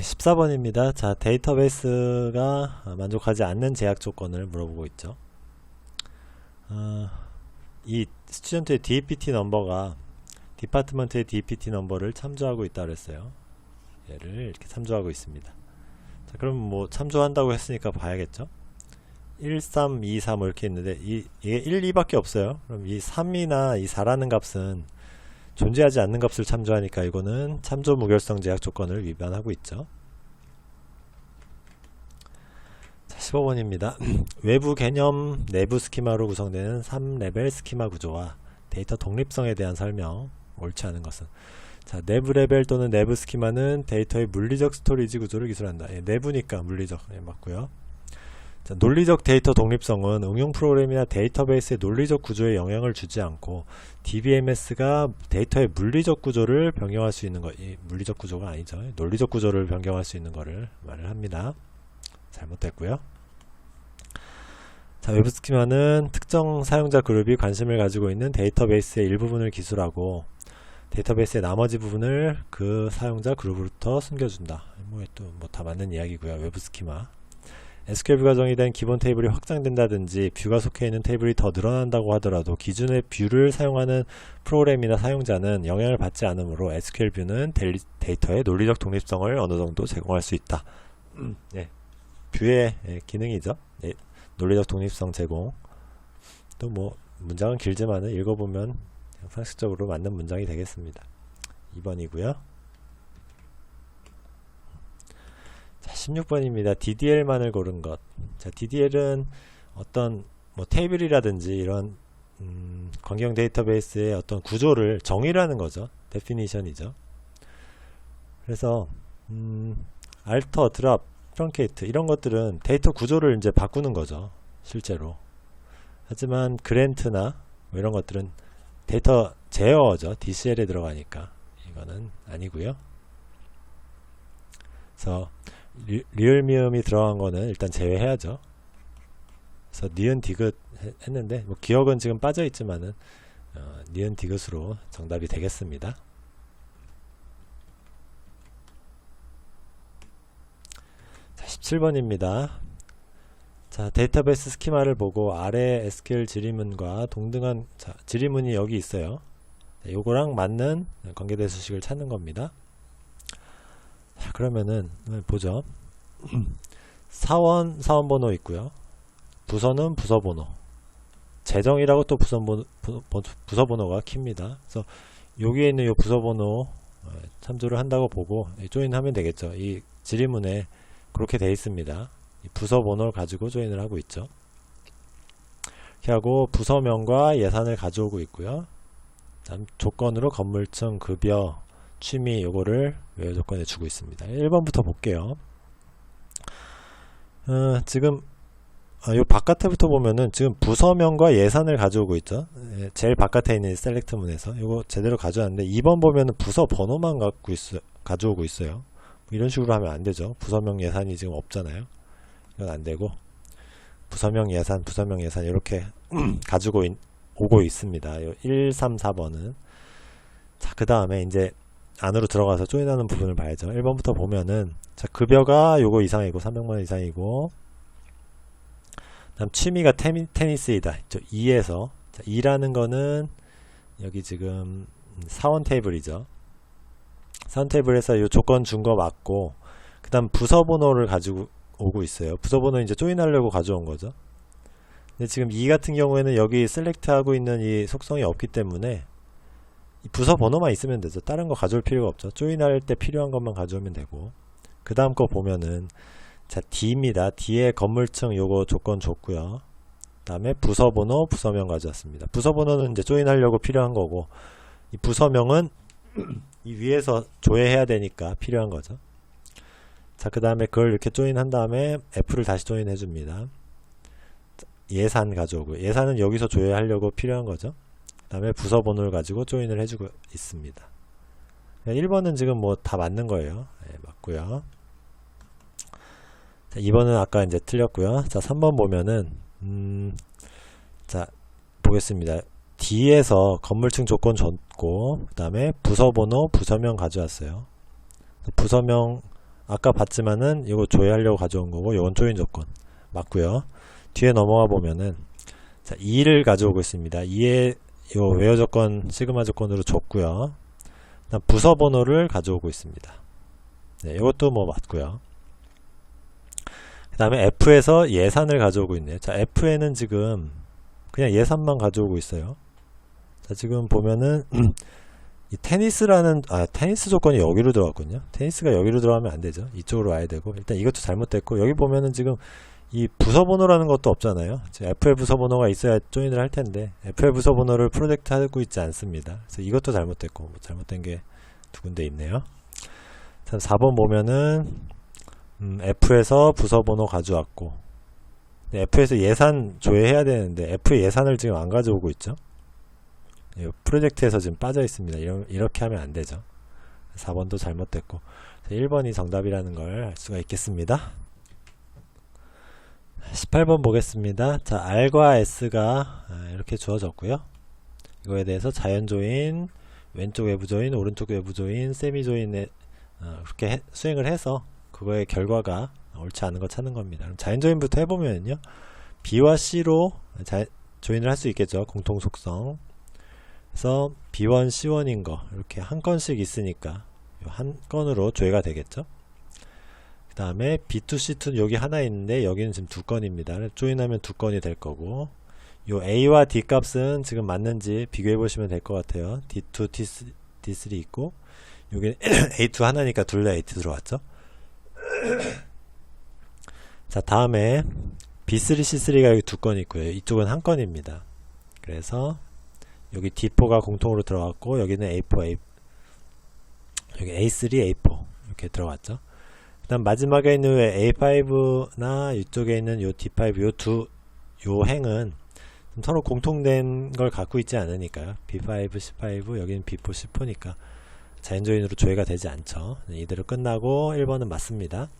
14번입니다. 자, 데이터베이스가 만족하지 않는 제약 조건을 물어보고 있죠. 어, 이 스튜던트의 DPT 넘버가 디파트먼트의 DPT 넘버를 참조하고 있다 그랬어요. 얘를 이렇게 참조하고 있습니다. 자, 그럼 뭐 참조한다고 했으니까 봐야겠죠. 1, 3, 2, 3 이렇게 있는데 이, 이게 1, 2밖에 없어요. 그럼 이 3이나 이 4라는 값은 존재하지 않는 값을 참조하니까 이거는 참조 무결성 제약 조건을 위반하고 있죠. 자, 15번입니다. 외부 개념 내부 스키마로 구성되는 3레벨 스키마 구조와 데이터 독립성에 대한 설명. 옳지 않은 것은 자, 내부 레벨 또는 내부 스키마는 데이터의 물리적 스토리지 구조를 기술한다. 예, 내부니까 물리적 예, 맞고요. 자, 논리적 데이터 독립성은 응용 프로그램이나 데이터베이스의 논리적 구조에 영향을 주지 않고 DBMS가 데이터의 물리적 구조를 변경할 수 있는 것, 이 물리적 구조가 아니죠. 논리적 구조를 변경할 수 있는 것을 말을 합니다. 잘못됐고요. 자, 외부 스키마는 특정 사용자 그룹이 관심을 가지고 있는 데이터베이스의 일부분을 기술하고 데이터베이스의 나머지 부분을 그 사용자 그룹으로부터 숨겨준다. 뭐 또 뭐 다 맞는 이야기고요. 외부 스키마. SQL 뷰가 정의된 기본 테이블이 확장된다든지 뷰가 속해 있는 테이블이 더 늘어난다고 하더라도 기존의 뷰를 사용하는 프로그램이나 사용자는 영향을 받지 않으므로 SQL 뷰는 데이터의 논리적 독립성을 어느 정도 제공할 수 있다. 네. 뷰의 예, 기능이죠. 예, 논리적 독립성 제공. 또 뭐 문장은 길지만은 읽어보면 상식적으로 맞는 문장이 되겠습니다. 2번이고요. 16번입니다. DDL만을 고른 것. 자, DDL은 어떤 뭐 테이블이라든지 이런 음, 관경 데이터베이스의 어떤 구조를 정의라는 거죠. 데피니션이죠. 그래서 음, 알터, 드랍, 트렁케이트 이런 것들은 데이터 구조를 이제 바꾸는 거죠. 실제로. 하지만 그랜트나 뭐 이런 것들은 데이터 제어죠. DCL에 들어가니까 이거는 아니고요. 그래서 리, 리얼미음이 들어간 거는 일단 제외해야죠. 그래서 니은 디귿 해- 했는데 뭐 기억은 지금 빠져 있지만은 어, 니은 디귿으로 정답이 되겠습니다. 자, 17번입니다. 자, 데이터베이스 스키마를 보고 아래 SQL 지리문과 동등한 자, 지리문이 여기 있어요. 자, 요거랑 맞는 관계대 수식을 찾는 겁니다. 자, 그러면은 네, 보죠. 사원 사원 번호 있고요. 부서는 부서 번호. 재정이라고 또 부서 번호, 부서 번호가 킵니다. 그래서 여기에 있는 요 부서 번호 어, 참조를 한다고 보고 예, 조인하면 되겠죠. 이 지리문에 그렇게 돼 있습니다. 이 부서 번호를 가지고 조인을 하고 있죠. 이렇게 하고 부서명과 예산을 가져오고 있고요. 다음 조건으로 건물층, 급여, 취미 요거를 외유 조건에 주고 있습니다. 1번부터 볼게요. 어, 지금 아, 요 바깥에부터 보면은 지금 부서명과 예산을 가져오고 있죠. 예, 제일 바깥에 있는 셀렉트 문에서 요거 제대로 가져왔는데 2번 보면은 부서 번호만 갖고 있어 가져오고 있어요. 뭐 이런 식으로 하면 안 되죠. 부서명 예산이 지금 없잖아요. 이건 안 되고 부서명 예산, 부서명 예산 이렇게 가지고 있- 오고 있습니다. 요 1, 3, 4번은 자, 그 다음에 이제 안으로 들어가서 조인하는 부분을 봐야죠. 1번부터 보면은 자, 급여가 요거 이상이고 300만원 이상이고 다음 취미가 테니, 테니스이다. 저 2에서 자, 2라는 거는 여기 지금 사원 테이블이죠. 사원 테이블에서 요 조건 준 거 맞고 그 다음 부서 번호를 가지고 오고 있어요. 부서 번호 이제 조인하려고 가져온 거죠. 근데 지금 2 같은 경우에는 여기 셀렉트 하고 있는 이 속성이 없기 때문에 이 부서 번호만 있으면 되죠. 다른 거 가져올 필요가 없죠. 조인할 때 필요한 것만 가져오면 되고 그 다음 거 보면은 자 D입니다. D의 건물층 요거 조건 줬고요. 다음에 부서 번호, 부서명 가져왔습니다. 부서 번호는 이제 조인하려고 필요한 거고 이 부서명은 이 위에서 조회해야 되니까 필요한 거죠. 자, 그 다음에 그걸 이렇게 조인한 다음에 F를 다시 조인해 줍니다. 예산 가져오고 예산은 여기서 조회하려고 필요한 거죠. 그 다음에 부서 번호를 가지고 조인을 해주고 있습니다. 1번은 지금 뭐 다 맞는 거예요. 네, 맞고요. 자, 2번은 아까 이제 틀렸고요. 자, 3번 보면은 음, 자, 보겠습니다. D에서 건물층 조건 줬고 그 다음에 부서 번호, 부서명 가져왔어요. 부서명 아까 봤지만은 이거 조회하려고 가져온 거고 이건 조인 조건 맞고요. 뒤에 넘어가 보면은 자 2를 가져오고 있습니다. 2에 요 웨어 조건 시그마 조건으로 줬고요. 부서 번호를 가져오고 있습니다. 네, 이것도 뭐 맞고요. 그 다음에 F에서 예산을 가져오고 있네요. 자, F에는 지금 그냥 예산만 가져오고 있어요. 자, 지금 보면은 이 테니스라는 아 테니스 조건이 여기로 들어갔군요. 테니스가 여기로 들어가면 안 되죠. 이쪽으로 와야 되고 일단 이것도 잘못됐고 여기 보면은 지금 이 부서 번호라는 것도 없잖아요. FL 부서 번호가 있어야 조인을 할 텐데 FL 부서 번호를 프로젝트 하고 있지 않습니다. 그래서 이것도 잘못됐고 뭐 잘못된 게 두 군데 있네요. 자, 4번 보면은 음, F에서 부서 번호 가져왔고 네, F에서 예산 조회해야 되는데 F의 예산을 지금 안 가져오고 있죠. 이 프로젝트에서 지금 빠져 있습니다. 이러, 이렇게 하면 안 되죠. 4번도 잘못됐고 1번이 정답이라는 걸 알 수가 있겠습니다. 18번 보겠습니다. 자, R과 S가 아, 이렇게 주어졌고요. 이거에 대해서 자연 조인, 왼쪽 외부 조인, 오른쪽 외부 조인, 세미 조인에 어, 그렇게 해- 수행을 해서 그거의 결과가 옳지 않은 거 찾는 겁니다. 그럼 자연 조인부터 해보면요. B와 C로 자, 조인을 할 수 있겠죠. 공통 속성. 그래서 B1, C1인 거 이렇게 한 건씩 있으니까 요한 건으로 조회가 되겠죠. 그 다음에 B2, C2는 여기 하나 있는데 여기는 지금 두 건입니다. 조인하면 두 건이 될 거고 요 A와 D 값은 지금 맞는지 비교해 보시면 될 것 같아요. D2, D3, D3 있고 여기 A2 하나니까 둘 다 A2 들어왔죠. 자 다음에 B3, C3가 여기 두 건 있고요. 이쪽은 한 건입니다. 그래서 여기 D4가 공통으로 들어갔고 여기는 A4, A, 여기 A3, A4 이렇게 들어갔죠. 그 다음 마지막에 있는 A5나 이쪽에 있는 요 D5 요 두 요 행은 좀 서로 공통된 걸 갖고 있지 않으니까요. B5, C5 여기는 B4, C4니까 자연조인으로 조회가 되지 않죠. 네, 이대로 끝나고 1번은 맞습니다.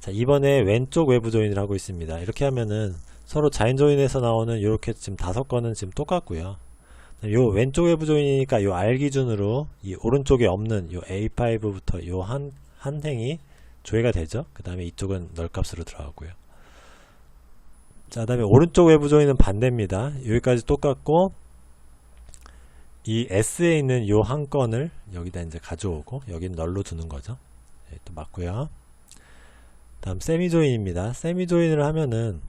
자 2번에 왼쪽 외부 조인을 하고 있습니다. 이렇게 하면은 서로 자연조인에서 나오는 이렇게 지금 다섯 건은 지금 똑같고요. 요 왼쪽 외부 조인이니까 요 R 기준으로 이 오른쪽에 없는 요 A5부터 요 한 한 행이 조회가 되죠. 그 다음에 이쪽은 널값으로 들어가고요. 자, 그 다음에 오른쪽 외부 조인은 반대입니다. 여기까지 똑같고 이 S에 있는 요한 건을 여기다 이제 가져오고 여기는 널로 두는 거죠. 예, 또 맞고요. 다음 세미 조인입니다. 세미 조인을 하면은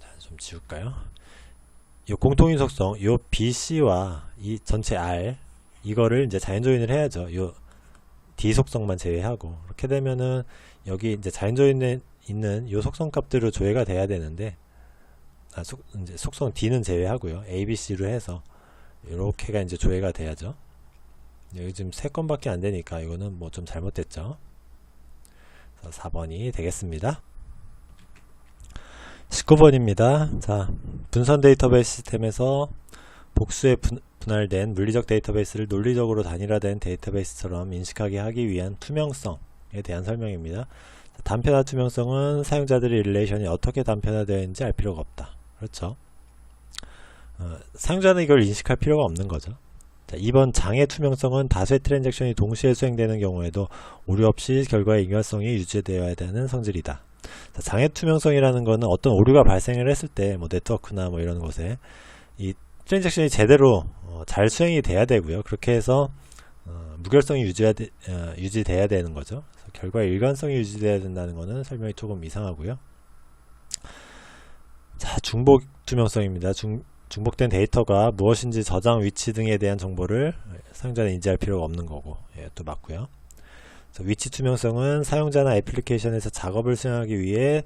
자, 좀 지울까요? 요 공통인 속성 요 BC와 이 전체 R 이거를 이제 자연 조인을 해야죠. 요 D 속성만 제외하고 이렇게 되면은 여기 이제 자연 조인에 있는 요 속성 값들로 조회가 돼야 되는데 아, 속, 이제 속성 D는 제외하고요. A, B, C로 해서 이렇게가 이제 조회가 돼야죠. 여기 지금 세 건밖에 안 되니까 이거는 뭐 좀 잘못됐죠. 그래서 4번이 되겠습니다. 19번입니다. 자, 분선 데이터베이스 시스템에서 복수에 분, 분할된 물리적 데이터베이스를 논리적으로 단일화된 데이터베이스처럼 인식하게 하기 위한 투명성에 대한 설명입니다. 자, 단편화 투명성은 사용자들의 릴레이션이 어떻게 단편화되어 있는지 알 필요가 없다. 그렇죠? 어, 사용자는 이걸 인식할 필요가 없는 거죠. 자, 2번 장애 투명성은 다수의 트랜잭션이 동시에 수행되는 경우에도 오류 없이 결과의 인결성이 유지되어야 되는 성질이다. 자, 장애 투명성이라는 거는 어떤 오류가 발생을 했을 때 뭐 네트워크나 뭐 이런 곳에 이 트랜잭션이 제대로 어, 잘 수행이 돼야 되고요. 그렇게 해서 어, 무결성이 유지해야 되, 어, 유지돼야 되는 거죠. 결과의 일관성이 유지돼야 된다는 거는 설명이 조금 이상하고요. 자, 중복 투명성입니다. 중, 중복된 데이터가 무엇인지 저장 위치 등에 대한 정보를 사용자는 인지할 필요가 없는 거고, 예, 또 맞고요. 위치 투명성은 사용자나 애플리케이션에서 작업을 수행하기 위해